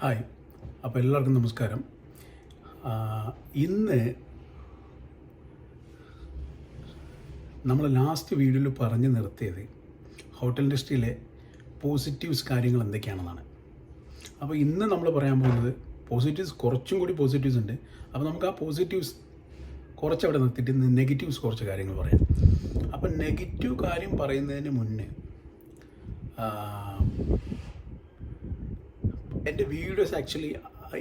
Hi. അപ്പോൾ എല്ലാവർക്കും നമസ്കാരം. ഇന്ന് നമ്മൾ ലാസ്റ്റ് വീഡിയോയിൽ പറഞ്ഞു നിർത്തിയത് ഹോട്ടൽ ഇൻഡസ്ട്രിയിലെ പോസിറ്റീവ്സ് കാര്യങ്ങൾ എന്തൊക്കെയാണെന്നാണ്. അപ്പോൾ ഇന്ന് നമ്മൾ പറയാൻ പോകുന്നത് പോസിറ്റീവ്സ് കുറച്ചും കൂടി പോസിറ്റീവ്സ് ഉണ്ട്. അപ്പോൾ നമുക്ക് ആ പോസിറ്റീവ്സ് കുറച്ച് അവിടെ നിർത്തിയിട്ട് നെഗറ്റീവ്സ് കുറച്ച് കാര്യങ്ങൾ പറയാം. അപ്പോൾ നെഗറ്റീവ് കാര്യം പറയുന്നതിന് മുന്നേ എന്റെ വീഡിയോസ് ആക്ച്വലി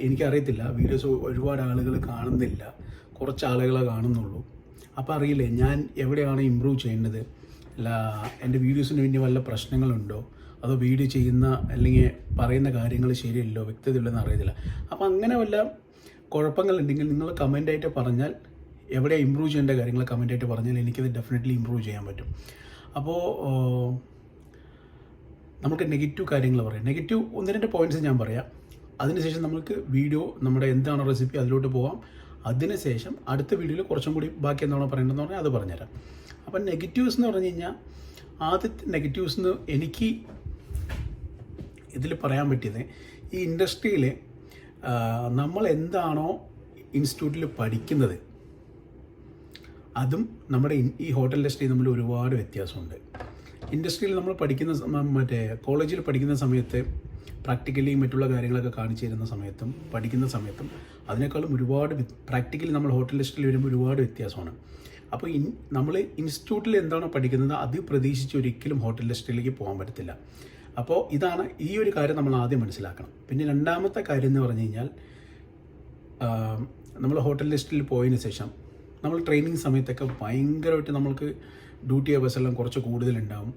എനിക്കറിയത്തില്ല. വീഡിയോസ് ഒരുപാട് ആളുകൾ കാണുന്നില്ല. കുറച്ച് ആളുകളെ കാണുന്നുള്ളൂ. അപ്പോൾ അറിയില്ലേ ഞാൻ എവിടെയാണ് ഇമ്പ്രൂവ് ചെയ്യേണ്ടത്? അല്ല എന്റെ വീഡിയോസിന് വേണ്ടി വല്ല പ്രശ്നങ്ങളുണ്ടോ? അതോ വീഡിയോ ചെയ്യുന്ന അല്ലെങ്കിൽ പറയുന്ന കാര്യങ്ങൾ ശരിയല്ലോ? വ്യക്തതയില്ലെന്ന് അറിയത്തില്ല. അപ്പോൾ അങ്ങനെ വല്ല കുഴപ്പങ്ങളുണ്ടെങ്കിൽ നിങ്ങൾ കമന്റായിട്ട് പറഞ്ഞാൽ എവിടെയാണ് ഇമ്പ്രൂവ് ചെയ്യേണ്ട കാര്യങ്ങൾ കമന്റായിട്ട് പറഞ്ഞാൽ എനിക്കത് ഡെഫിനറ്റ്ലി ഇമ്പ്രൂവ് ചെയ്യാൻ പറ്റും. അപ്പോൾ നമുക്ക് നെഗറ്റീവ് കാര്യങ്ങൾ പറയാം. നെഗറ്റീവ് ഒന്ന് രണ്ട് പോയിന്റ്സ് ഞാൻ പറയാം. അതിനുശേഷം നമുക്ക് വീഡിയോ നമ്മുടെ എന്താണ് റെസിപ്പി അതിലോട്ട് പോകാം അതിനുശേഷം അടുത്ത വീഡിയോയിൽ കുറച്ചും കൂടി ബാക്കി എന്താണോ പറയേണ്ടതെന്ന് പറഞ്ഞാൽ അത് പറഞ്ഞുതരാം. അപ്പം നെഗറ്റീവ്സ് എന്ന് പറഞ്ഞു കഴിഞ്ഞാൽ ആദ്യത്തെ നെഗറ്റീവ്സ് എന്ന് എനിക്ക് ഇതിൽ പറയാൻ പറ്റിയത് ഈ ഇൻഡസ്ട്രിയിൽ നമ്മൾ എന്താണോ ഇൻസ്റ്റിറ്റ്യൂട്ടിൽ പഠിക്കുന്നത് അതും നമ്മുടെ ഈ ഹോട്ടൽ ഇൻഡസ്ട്രി തമ്മിൽ ഒരുപാട് വ്യത്യാസമുണ്ട്. ഇൻഡസ്ട്രിയിൽ നമ്മൾ പഠിക്കുന്ന മറ്റേ കോളേജിൽ പഠിക്കുന്ന സമയത്ത് പ്രാക്ടിക്കലി മറ്റുള്ള കാര്യങ്ങളൊക്കെ കാണിച്ചു തരുന്ന സമയത്തും പഠിക്കുന്ന സമയത്തും അതിനേക്കാളും ഒരുപാട് പ്രാക്ടിക്കലി നമ്മൾ ഹോട്ടൽ ഇൻഡസ്ട്രിയിൽ വരുമ്പോൾ ഒരുപാട് വ്യത്യാസമാണ്. അപ്പോൾ ഇൻ നമ്മൾ ഇൻസ്റ്റിറ്റ്യൂട്ടിൽ എന്താണോ പഠിക്കുന്നത് അത് പ്രതീക്ഷിച്ച് ഒരിക്കലും ഹോട്ടൽ ഇൻഡസ്ട്രിയിലേക്ക് പോകാൻ പറ്റത്തില്ല. അപ്പോൾ ഇതാണ് ഈ ഒരു കാര്യം നമ്മൾ ആദ്യം മനസ്സിലാക്കണം. പിന്നെ രണ്ടാമത്തെ കാര്യം എന്ന് പറഞ്ഞു കഴിഞ്ഞാൽ നമ്മൾ ഹോട്ടൽ ലിസ്റ്റിൽ പോയതിന് ശേഷം നമ്മൾ ട്രെയിനിങ് സമയത്തൊക്കെ ഭയങ്കരമായിട്ട് നമ്മൾക്ക് ഡ്യൂട്ടി അവേഴ്സ് എല്ലാം കുറച്ച് കൂടുതലുണ്ടാവും.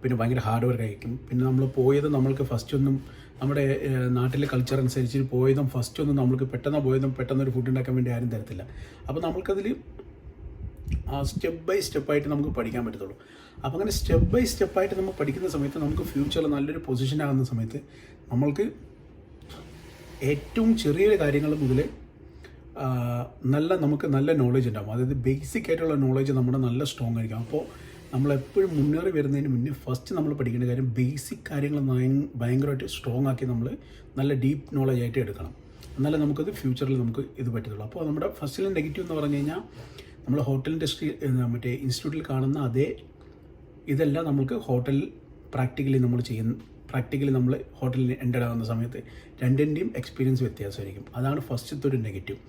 പിന്നെ ഭയങ്കര ഹാർഡ് വർക്ക് ആയിരിക്കും. പിന്നെ നമ്മൾ പോയത് നമ്മൾക്ക് ഫസ്റ്റ് ഒന്നും നമ്മുടെ നാട്ടിലെ കൾച്ചർ അനുസരിച്ച് പോയതും ഫസ്റ്റ് ഒന്നും നമ്മൾക്ക് പെട്ടെന്ന് പോയതും പെട്ടെന്ന് ഒരു ഫുഡ് ഉണ്ടാക്കാൻ വേണ്ടി ആരും തരത്തില്ല. അപ്പോൾ നമ്മൾക്കതിൽ സ്റ്റെപ്പ് ബൈ സ്റ്റെപ്പായിട്ട് നമുക്ക് പഠിക്കാൻ പറ്റത്തുള്ളൂ. അപ്പോൾ അങ്ങനെ സ്റ്റെപ്പ് ബൈ സ്റ്റെപ്പായിട്ട് നമ്മൾ പഠിക്കുന്ന സമയത്ത് നമുക്ക് ഫ്യൂച്ചറിൽ നല്ലൊരു പൊസിഷൻ ആകുന്ന സമയത്ത് നമ്മൾക്ക് ഏറ്റവും ചെറിയ കാര്യങ്ങൾ മുതൽ നല്ല നമുക്ക് നല്ല നോളജ് ഉണ്ടാകും അതായത് ബേസിക് ആയിട്ടുള്ള നോളജ് നമ്മുടെ നല്ല സ്ട്രോങ് ആയിരിക്കും. അപ്പോൾ നമ്മളെപ്പോഴും മുന്നേറി വരുന്നതിന് മുന്നേ ഫസ്റ്റ് നമ്മൾ പഠിക്കേണ്ട കാര്യം ബേസിക് കാര്യങ്ങൾ ഭയ- ഭയങ്കരമായിട്ട് സ്ട്രോങ് ആക്കി നമ്മൾ നല്ല ഡീപ്പ് നോളജ് ആയിട്ട് എടുക്കണം. എന്നാലേ നമുക്കത് ഫ്യൂച്ചറിൽ നമുക്ക് ഇത് പറ്റത്തുള്ളൂ. അപ്പോൾ നമ്മുടെ ഫസ്റ്റിലെ നെഗറ്റീവ് എന്ന് പറഞ്ഞു കഴിഞ്ഞാൽ നമ്മൾ ഹോട്ടൽ ഇൻഡസ്ട്രി മറ്റേ ഇൻസ്റ്റിറ്റ്യൂട്ടിൽ കാണുന്ന അതേ ഇതെല്ലാം നമുക്ക് ഹോട്ടൽ പ്രാക്ടിക്കലി നമ്മൾ ചെയ്യുന്ന പ്രാക്ടിക്കലി നമ്മൾ ഹോട്ടലിൽ എന്റർ ആകുന്ന സമയത്ത് രണ്ടിന്റെയും എക്സ്പീരിയൻസ് വ്യത്യാസമായിരിക്കും. അതാണ് ഫസ്റ്റത്തെ ഒരു നെഗറ്റീവ്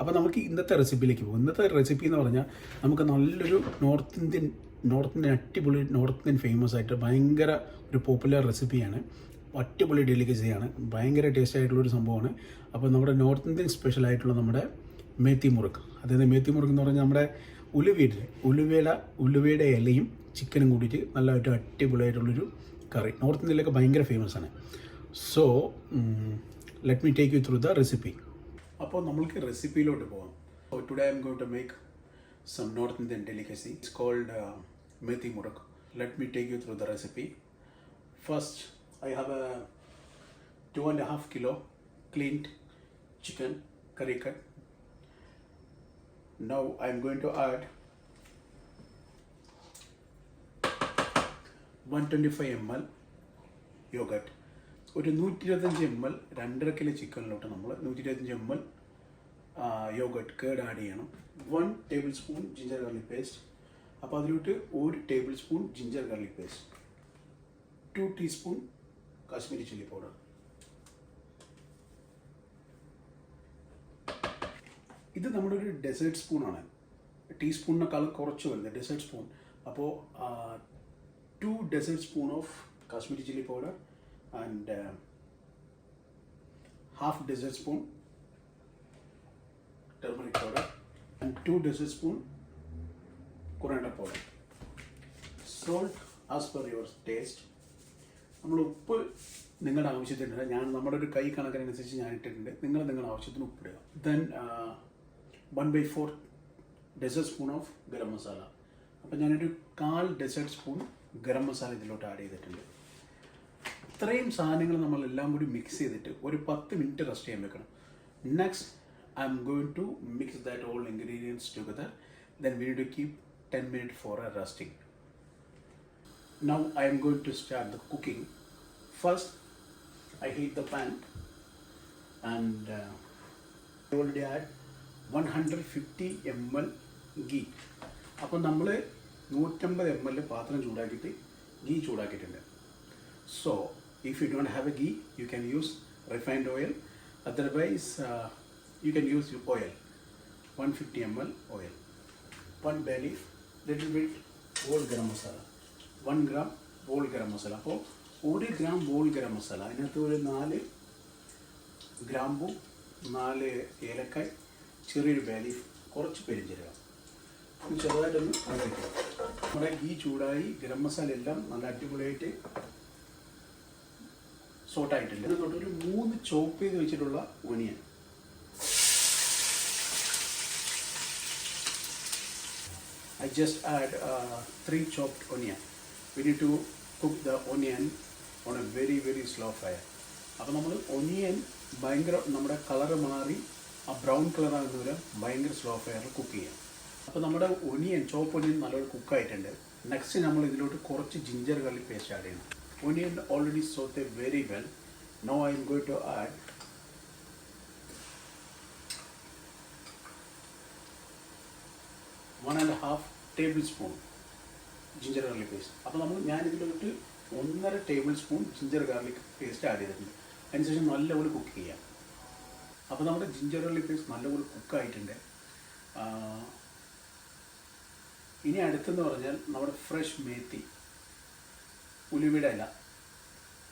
അപ്പോൾ നമുക്ക് ഇന്നത്തെ റെസിപ്പിയിലേക്ക് പോകും. ഇന്നത്തെ റെസിപ്പി എന്ന് പറഞ്ഞാൽ നമുക്ക് നല്ലൊരു നോർത്ത് ഇന്ത്യൻ നോർത്ത് ഇന്ത്യൻ അടിപൊളി നോർത്ത് ഇന്ത്യൻ ഫേമസ് ആയിട്ട് ഭയങ്കര ഒരു പോപ്പുലർ റെസിപ്പിയാണ് അടിപൊളി ഡെലിക്കസിയാണ് ഭയങ്കര ടേസ്റ്റ് ആയിട്ടുള്ള ഒരു സംഭവമാണ്. അപ്പോൾ നമ്മുടെ നോർത്ത് ഇന്ത്യൻ സ്പെഷ്യൽ ആയിട്ടുള്ള നമ്മുടെ മേത്തി മുറുക്ക് അതായത് മേത്തി മുറുക്ക് എന്ന് പറഞ്ഞാൽ നമ്മുടെ ഉലുവയുടെ ഉലുവേല ഉലുവയുടെ ഇലയും ചിക്കനും കൂടിയിട്ട് നല്ലതായിട്ട് അടിപൊളിയായിട്ടുള്ളൊരു കറി. നോർത്ത് ഇന്ത്യയിലൊക്കെ ഭയങ്കര ഫേമസ് ആണ് so let me take you through the recipe അപ്പോൾ നമ്മൾക്ക് റെസിപ്പിയിലോട്ട് പോകാം today I'm going to make some north Indian delicacy it's called methi മുടക്ക് let me take you through the recipe first I have a two and half kilo cleaned chicken curry cut Now I am going to add 125 L yoghurt ഒരു നൂറ്റി ഇരുപത്തഞ്ച് M L രണ്ടര kilo ചിക്കനിലോട്ട് നമ്മൾ നൂറ്റി ഇരുപത്തഞ്ച് M L yoghurt curd add ചെയ്യണം. One tablespoon ginger garlic paste അപ്പോൾ അതിലോട്ട് ഒരു tablespoon ginger garlic paste two teaspoon Kashmiri chilli powder ഇത് നമ്മുടെ ഒരു ഡെസേർട്ട് സ്പൂണാണ് ടീസ്പൂണിനേക്കാളും കുറച്ച് വരുന്നത് ഡെസേർട്ട് സ്പൂൺ അപ്പോൾ two dessert spoon of Kashmiri chilli powder and half dessert spoon turmeric powder and two dessert spoon coriander powder salt as per your taste നമ്മൾ ഉപ്പ് നിങ്ങളുടെ ആവശ്യത്തിന് ഞാൻ നമ്മുടെ ഒരു കൈ കണക്കിനനുസരിച്ച് ഞാൻ ഇട്ടിട്ടുണ്ട്. നിങ്ങൾ നിങ്ങളുടെ ആവശ്യത്തിന് ഉപ്പിടുക then one by four dessert spoon of garam masala അപ്പം ഞാനൊരു കാൽ ഡെസേർട്ട് സ്പൂൺ ഗരം മസാല ഇതിലോട്ട് ആഡ് ചെയ്തിട്ടുണ്ട് ഇത്രയും സാധനങ്ങൾ നമ്മളെല്ലാം കൂടി മിക്സ് ചെയ്തിട്ട് ഒരു പത്ത് മിനിറ്റ് റെസ്റ്റ് ചെയ്യാൻ വെക്കണം next I'm going to mix that all ingredients together then we to keep ten minute for a resting now I am going to start the cooking. First, I heat the pan and uh, I already add 150 ml ghee. അപ്പോൾ നമ്മൾ നൂറ്റമ്പത് M L പാത്രം ചൂടാക്കിയിട്ട് ghee ചൂടാക്കിയിട്ടുണ്ട്. So if you don't have a ghee you can use refined oil otherwise you can use you oil one fifty M L oil one Bali little bit whole garam masala one gram whole garam masala അപ്പോൾ ഒരു gram whole garam masala അതിനകത്ത് ഒരു നാല് ഗ്രാമ്പു നാല് ഏലക്കായ് ചെറിയൊരു bay leaf കുറച്ച് പെരിഞ്ചീരകം. ചെറുതായിട്ടൊന്ന് നമ്മുടെ ഈ ചൂടായി ഗരം മസാല എല്ലാം നല്ല അടിപൊളിയായിട്ട് സോട്ടായിട്ടില്ല ഇത് തൊട്ടൊരു മൂന്ന് ചോപ്പ് ചെയ്ത് വെച്ചിട്ടുള്ള onion I just add uh, three chopped onion. We need to cook the onion on a very very slow. അപ്പോൾ നമ്മൾ ഒനിയൻ ഭയങ്കര നമ്മുടെ കളറ് മാറി ആ ബ്രൗൺ കളറാകുന്നവരെ വരെ ഭയങ്കര സ്ലോ ഫയറിൽ കുക്ക് ചെയ്യാം അപ്പോൾ നമ്മുടെ ഒനിയൻ ചോപ്പ് ഒനിയൻ നല്ലോണം കുക്കായിട്ടുണ്ട് നെക്സ്റ്റ് നമ്മൾ ഇതിലോട്ട് കുറച്ച് ജിഞ്ചർ ഗാർലിക് പേസ്റ്റ് ആഡ് ചെയ്യണം. Onion already saute very well now I'm going to add one and half tablespoon ginger garlic paste അപ്പോൾ നമ്മൾ ഞാൻ ഇതിലോട്ട് ഒന്നര tablespoon ginger garlic paste add ചെയ്തിട്ടുണ്ട് അതിനുശേഷം നല്ലപോലെ കുക്ക് ചെയ്യാം. അപ്പോൾ നമ്മുടെ ജിഞ്ചർ ഗാർലിക് പേസ്റ്റ് നല്ലപോലെ കുക്കായിട്ടുണ്ട് ഇനി അടുത്തെന്ന് പറഞ്ഞാൽ നമ്മുടെ ഫ്രഷ് മേത്തി ഉലുവയുടെ ഇല.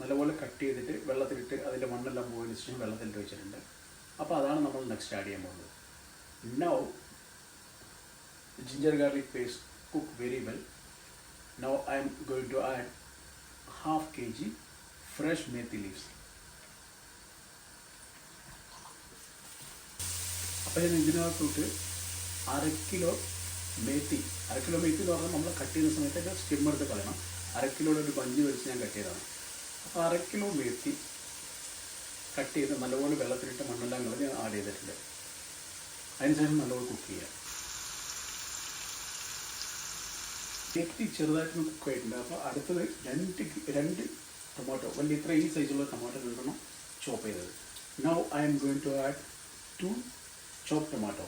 നല്ലപോലെ കട്ട് ചെയ്തിട്ട് വെള്ളത്തിലിട്ട് അതിന്റെ മണ്ണെല്ലാം പോയതിനു ശേഷം വെള്ളത്തിലിട്ട് വെച്ചിട്ടുണ്ട് അപ്പോൾ അതാണ് നമ്മൾ നെക്സ്റ്റ് ആഡ് ചെയ്യാൻ പോകുന്നത്. Now ginger garlic paste cook very well now I'm going to add half K G fresh methi leaves അപ്പോൾ ഞാൻ ഇതിനകത്തോട്ട് അര കിലോ മേത്തി അര കിലോ മേത്തി എന്ന് പറഞ്ഞാൽ നമ്മൾ കട്ട് ചെയ്യുന്ന സമയത്തൊക്കെ സ്കിം എടുത്ത് കളയണം. അര ഒരു പഞ്ച് വെച്ച് ഞാൻ കട്ട് ചെയ്തതാണ്. അപ്പോൾ അര കിലോ മേത്തി കട്ട് ചെയ്ത് നല്ലപോലെ വെള്ളത്തിലിട്ട് മണ്ണെല്ലാം കളഞ്ഞ് ആഡ് ചെയ്തിട്ടുണ്ട്. അതിനുശേഷം നല്ലപോലെ കുക്ക് ചെയ്യാം. ചെത്തി ചെറുതായിട്ടൊന്ന് കുക്ക് ആയിട്ടുണ്ട്. അപ്പോൾ അടുത്തത് രണ്ട് രണ്ട് ടൊമാറ്റോ വലിയ ഇത്ര ഈ സൈസുള്ള ടൊമാറ്റോ രണ്ടെണ്ണം ചോപ്പ് ചെയ്തത്. Now I'm going to add two chop tomato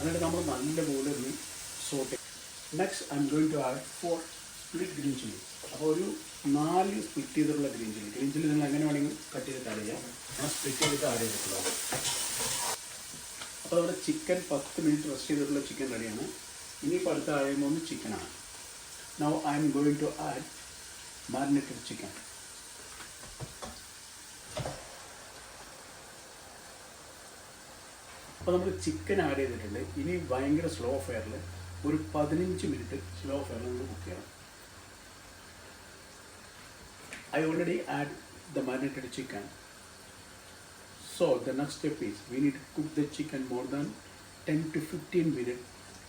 എന്നിട്ട് നമ്മൾ നല്ലപോലെ ഒന്ന് saute next I'm going to add four split green chilli അപ്പോൾ ഒരു നാല് സ്പ്ലിറ്റ് ചെയ്തിട്ടുള്ള ഗ്രീൻ ചില്ലി ഗ്രീൻ ചില്ലി നിങ്ങൾ എങ്ങനെ വേണമെങ്കിൽ കട്ട് ചെയ്തിട്ട് ചെയ്യാം. ഞാൻ സ്പ്ലിറ്റ് ചെയ്തിട്ട് ആഡ് ചെയ്തിട്ടുള്ളത് അപ്പോൾ നമ്മുടെ ചിക്കൻ പത്ത് മിനിറ്റ് റെസ്റ്റ് ചെയ്തിട്ടുള്ള ചിക്കൻ റെഡിയാണ് ഇനിയിപ്പോൾ അടുത്ത ആഴയുമ്പോൾ ഒന്ന് ചിക്കനാണ് now I'm going to add marinated chicken അപ്പോൾ നമ്മൾ ചിക്കൻ ആഡ് ചെയ്തിട്ടുണ്ട്. ഇനി ഭയങ്കര സ്ലോ ഫയറിൽ ഒരു പതിനഞ്ച് മിനിറ്റ് സ്ലോ ഫയറിൽ നമ്മൾ കുക്ക് ചെയ്യണം. I already add the marinated chicken so the next step is we need to cook the chicken more than 10 to 15 minutes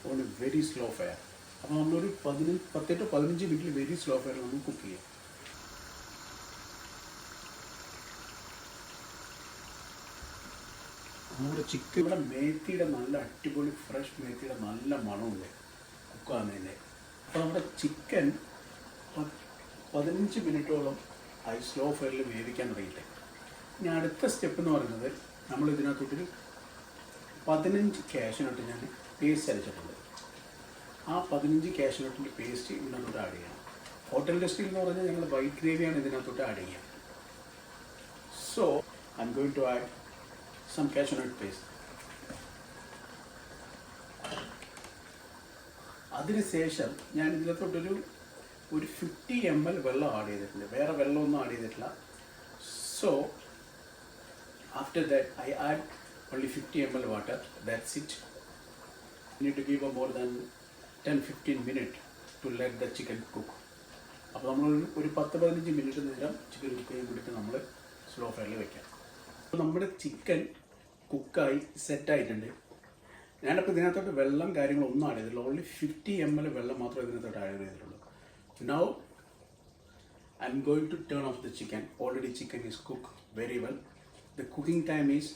on a very slow fire. അപ്പോൾ നമ്മളൊരു പതിനഞ്ച് പത്ത് ടു പതിനഞ്ച് മിനിറ്റിൽ വെരി സ്ലോ ഫയറിൽ നമ്മൾ cook ചെയ്യാം. നമ്മുടെ ചിക്കൻ ഇവിടെ മേത്തിയുടെ നല്ല അടിപൊളി ഫ്രഷ് മേത്തിയുടെ നല്ല മണമുണ്ട്. കുക്കാകുന്നതിന്റെ അപ്പോൾ നമ്മുടെ ചിക്കൻ പതിനഞ്ച് മിനിറ്റോളം ഐ സ്ലോ ഫയറിൽ വേവിക്കാൻ തുടങ്ങിയിട്ട് ഇനി അടുത്ത സ്റ്റെപ്പ് എന്ന് പറയുന്നത് നമ്മൾ ഇതിനകത്തൊരു പതിനഞ്ച് ക്യാഷിനോട്ട് ഞാൻ പേസ്റ്റ് അരച്ചിട്ടുണ്ട്. ആ പതിനഞ്ച് ക്യാഷിനോട്ടിന്റെ പേസ്റ്റ് ഇതിനകത്തോട്ട് ആഡ് ചെയ്യണം ഹോട്ടൽ ഇൻഡസ്ട്രി എന്ന് പറഞ്ഞാൽ ഞങ്ങൾ വൈറ്റ് ഗ്രേവിയാണ് ഇതിനകത്തോട്ട് ആഡ് ചെയ്യുക. So I going to add some cashew nut paste. അതിനുശേഷം ഞാൻ ഇതിനകത്തോട്ടൊരു ഒരു ഫിഫ്റ്റി എം എൽ വെള്ളം ആഡ് ചെയ്തിട്ടുണ്ട്. വേറെ വെള്ളമൊന്നും ആഡ് ചെയ്തിട്ടില്ല. So after that I add only fifty M L water that's it need to give a more than ten fifteen minute to let the chicken cook അപ്പോൾ നമ്മൾ ഒരു- പത്ത് പതിനഞ്ച് മിനിറ്റ് നേരം ചിക്കൻ കുക്ക് ചെയ്യാൻ കൊടുത്ത് നമ്മൾ സ്ലോ ഫയറിൽ വെക്കാം. നമ്മുടെ ചിക്കൻ കുക്കായി സെറ്റായിട്ടുണ്ട് ഞാനപ്പോൾ ഇതിനകത്തോട്ട് വെള്ളം കാര്യങ്ങളൊന്നും ആഡ് ചെയ്തില്ല ഓൺലി ഫിഫ്റ്റി എം എൽ വെള്ളം മാത്രമേ ഇതിനകത്തോട്ട് ആഡ് ചെയ്തിട്ടുള്ളൂ now I'm going to turn off the chicken. Already chicken is cooked very well. The cooking time is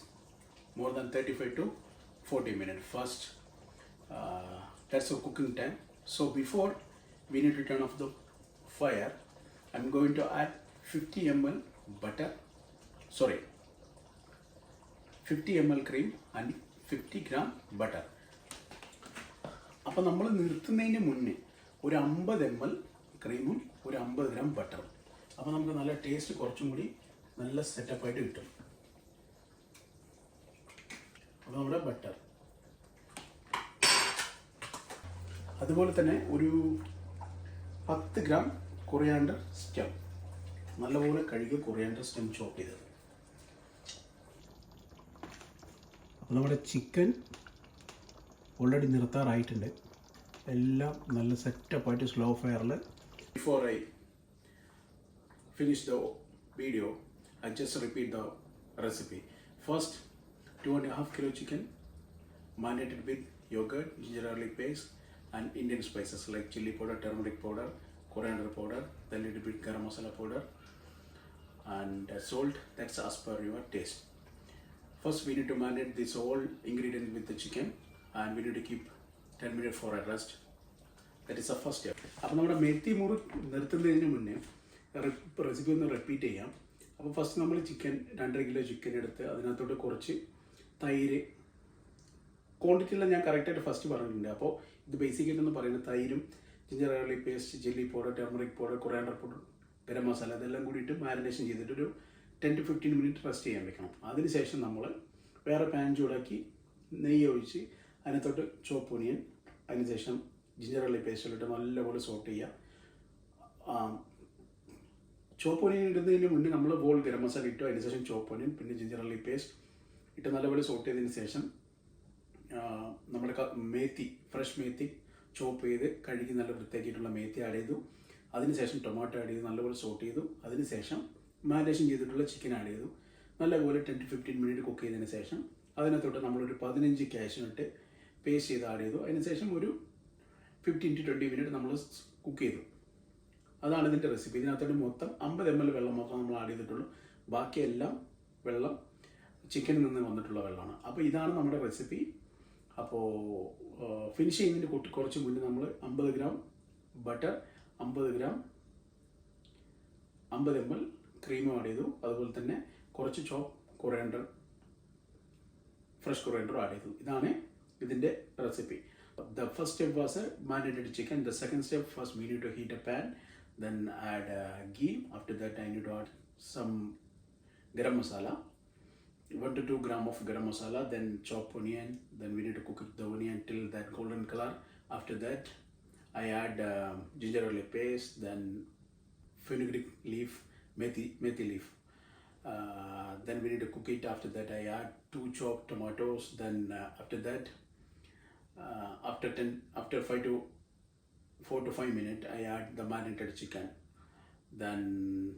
more than 35 to 40 minutes. First, uh, that's the cooking time. So before we need to turn off the fire. I'm going to add 50 ml butter, sorry, 50 ml cream and 50 gram butter. അപ്പോൾ നമ്മൾ നിർത്തുന്നതിന് മുന്നേ ഒരു അമ്പത് M L ക്രീമും ഒരു അമ്പത് gram ബട്ടറും അപ്പോൾ നമുക്ക് നല്ല ടേസ്റ്റ് കുറച്ചും കൂടി നല്ല സെറ്റപ്പായിട്ട് കിട്ടും. അപ്പോൾ നമ്മുടെ ബട്ടർ അതുപോലെ തന്നെ ഒരു പത്ത് ഗ്രാം കൊറിയാണ്ടർ സ്റ്റെം നല്ലപോലെ കഴുകി കൊറിയാണ്ടർ സ്റ്റെം ചോപ്പ് ചെയ്തത് അപ്പോൾ നമ്മുടെ ചിക്കൻ ഓൾറെഡി നിർത്താറായിട്ടുണ്ട് എല്ലാം നല്ല സെറ്റപ്പായിട്ട് slow ഫയറിൽ before I finish the video I just repeat the recipe first two and half kilo chicken with yogurt, ginger garlic paste, and Indian spices like chili powder, turmeric powder, coriander powder, then little bit garam masala powder, and uh, salt. That's as per your taste. First, we need to marinate this whole ingredient with the chicken, and we need to keep 10 minutes for a rest. That is the first step. അപ്പോൾ നമ്മുടെ മെത്തി മുറി നിർത്തുന്നതിന് മുന്നേ recipe ഒന്ന് repeat ചെയ്യാം അപ്പോൾ first നമ്മൾ chicken രണ്ടര kilo chicken എടുത്ത് അതിനകത്തോട്ട് കുറച്ച് തൈര് ക്വാണ്ടിറ്റിയെല്ലാം ഞാൻ കറക്റ്റായിട്ട് ഫസ്റ്റ് പറഞ്ഞിട്ടുണ്ട് അപ്പോൾ ഇത് ബേസിക്കായിട്ട് എന്ന് പറയുന്നത് തൈരും ginger garlic paste chilli powder turmeric powder coriander powder garam masala ഇതെല്ലാം കൂടിയിട്ട് മാരിനേഷൻ ചെയ്തിട്ട് ഒരു ten to fifteen minute rest ചെയ്യാൻ വെക്കണം. അതിനുശേഷം നമ്മൾ വേറെ പാൻ ചൂടാക്കി നെയ്യ് ഒഴിച്ച് അതിനകത്തോട്ട് ചോപ്പ് ഒനിയൻ അതിനുശേഷം ജിഞ്ചർ അള്ളി പേസ്റ്റ് ഇട്ട് നല്ലപോലെ സോട്ട് ചെയ്യുക ചോപ്പ് ഒനിയൻ ഇടുന്നതിന് മുന്നേ നമ്മൾ ബോൾ ഗരം മസാല ഇട്ടു അതിനുശേഷം ചോപ്പ് ഒനിയൻ പിന്നെ ജിഞ്ചർ അള്ളി പേസ്റ്റ് ഇട്ട് നല്ലപോലെ സോട്ട് ചെയ്തതിന് ശേഷം നമ്മുടെ മേത്തി ഫ്രഷ് മേത്തി ചോപ്പ് ചെയ്ത് കഴുകി നല്ല വൃത്തിയാക്കിയിട്ടുള്ള മേത്തി ആഡ് ചെയ്തു. അതിനുശേഷം ടൊമാറ്റോ ആഡ് ചെയ്ത് നല്ലപോലെ സോട്ട് ചെയ്തു. അതിനുശേഷം മാരിനേഷൻ ചെയ്തിട്ടുള്ള ചിക്കൻ ആഡ് ചെയ്തു നല്ലപോലെ ten to fifteen minute cook ചെയ്തതിന് ശേഷം അതിനകത്തോട്ട് നമ്മളൊരു പതിനഞ്ച് കാഷ്യൂനട്ട് പേസ്റ്റ് ചെയ്ത് ആഡ് ചെയ്തു. അതിനുശേഷം ഒരു ഫിഫ്റ്റീൻ ടു ട്വന്റി മിനിറ്റ് നമ്മൾ കുക്ക് ചെയ്തു. അതാണ് ഇതിന്റെ റെസിപ്പി ഇതിനകത്തോട്ട് മൊത്തം അമ്പത് എം എൽ വെള്ളം മാത്രം നമ്മൾ ആഡ് ചെയ്തിട്ടുള്ളൂ. ബാക്കിയെല്ലാം വെള്ളം ചിക്കനിൽ നിന്ന് വന്നിട്ടുള്ള വെള്ളമാണ്. അപ്പോൾ ഇതാണ് നമ്മുടെ റെസിപ്പി അപ്പോൾ ഫിനിഷ് ചെയ്യുന്നതിന് കൂട്ടി കുറച്ച് മുന്നേ നമ്മൾ അമ്പത് ഗ്രാം ബട്ടർ അമ്പത് ഗ്രാം അമ്പത് എം എൽ ക്രീം ആഡ് ചെയ്തു അതുപോലെ തന്നെ കുറച്ച് chop coriander fresh coriander add ചെയ്തു ഇതാണ് ഇതിന്റെ recipe the first step was marinated chicken the second step first we need to heat a pan then add ghee after that I need to add some garam masala 1 to 2 gram of garam masala then chop onion then we need to cook it the onion till that golden color after that i add um, ginger garlic paste then fenugreek leaf methi methi leaf uh, then we need to cook it after that i add two chopped tomatoes then uh, after that uh, after 10 after 5 to 4 to 5 minutes i add the marinated chicken then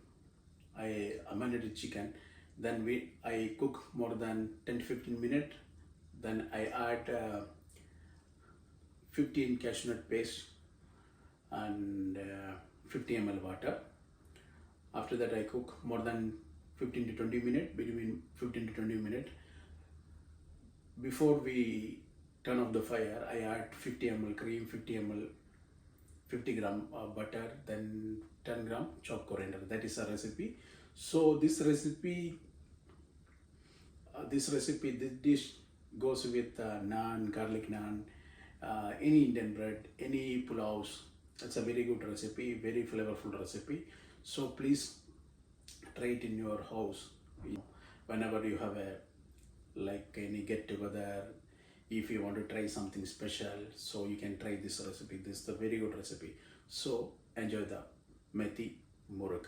I marinated chicken. Then we I cook more than 10 to 15 minutes. Then I add uh, 15 cashew nut paste and uh, 50 ml water. After that I cook more than 15 to 20 minutes, between 15 to 20 minutes. Before we turn off the fire, I add 50 ml cream, 50 ml 50 gram butter, then 10 gram chopped coriander. That is a recipe. So this recipe, uh, this recipe, this dish goes with uh, naan, garlic naan, uh, any Indian bread, any pulaus. It's a very good recipe, very flavorful recipe. So please try it in your house. Whenever you have a like any get together if you want to try something special so you can try this recipe. This is a very good recipe. So enjoy the methi muruk